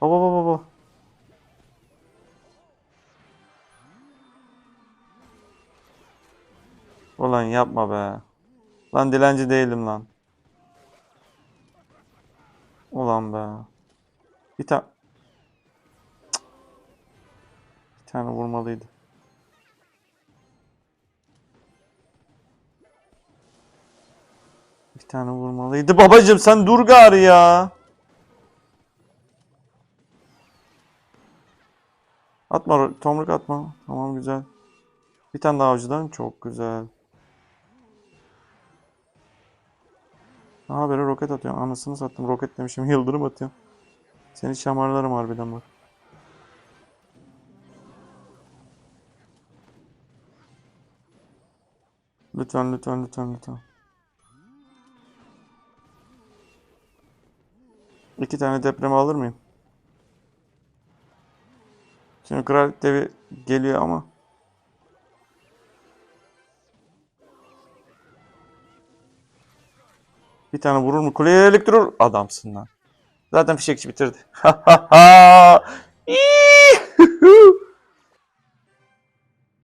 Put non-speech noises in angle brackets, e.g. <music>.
Baba baba baba. Ulan yapma be. Lan dilenci değilim lan. Ulan be. Bir tane Bir tane vurmalıydı. Bir tane vurmalıydı. Babacım sen dur gari ya. Atma tomruk atma. Tamam güzel. Bir tane daha avcıdan çok güzel. Aha böyle roket atıyorum. Anasını sattım. Roket demişim. <laughs> Yıldırım atıyorum. Seni şamarlarım harbiden bak. Lütfen lütfen lütfen lütfen. İki tane depremi alır mıyım? Şimdi kral devi geliyor ama. Bir tane vurur mu? Kuleye elektro adamsın lan. Zaten fişekçi bitirdi. <laughs>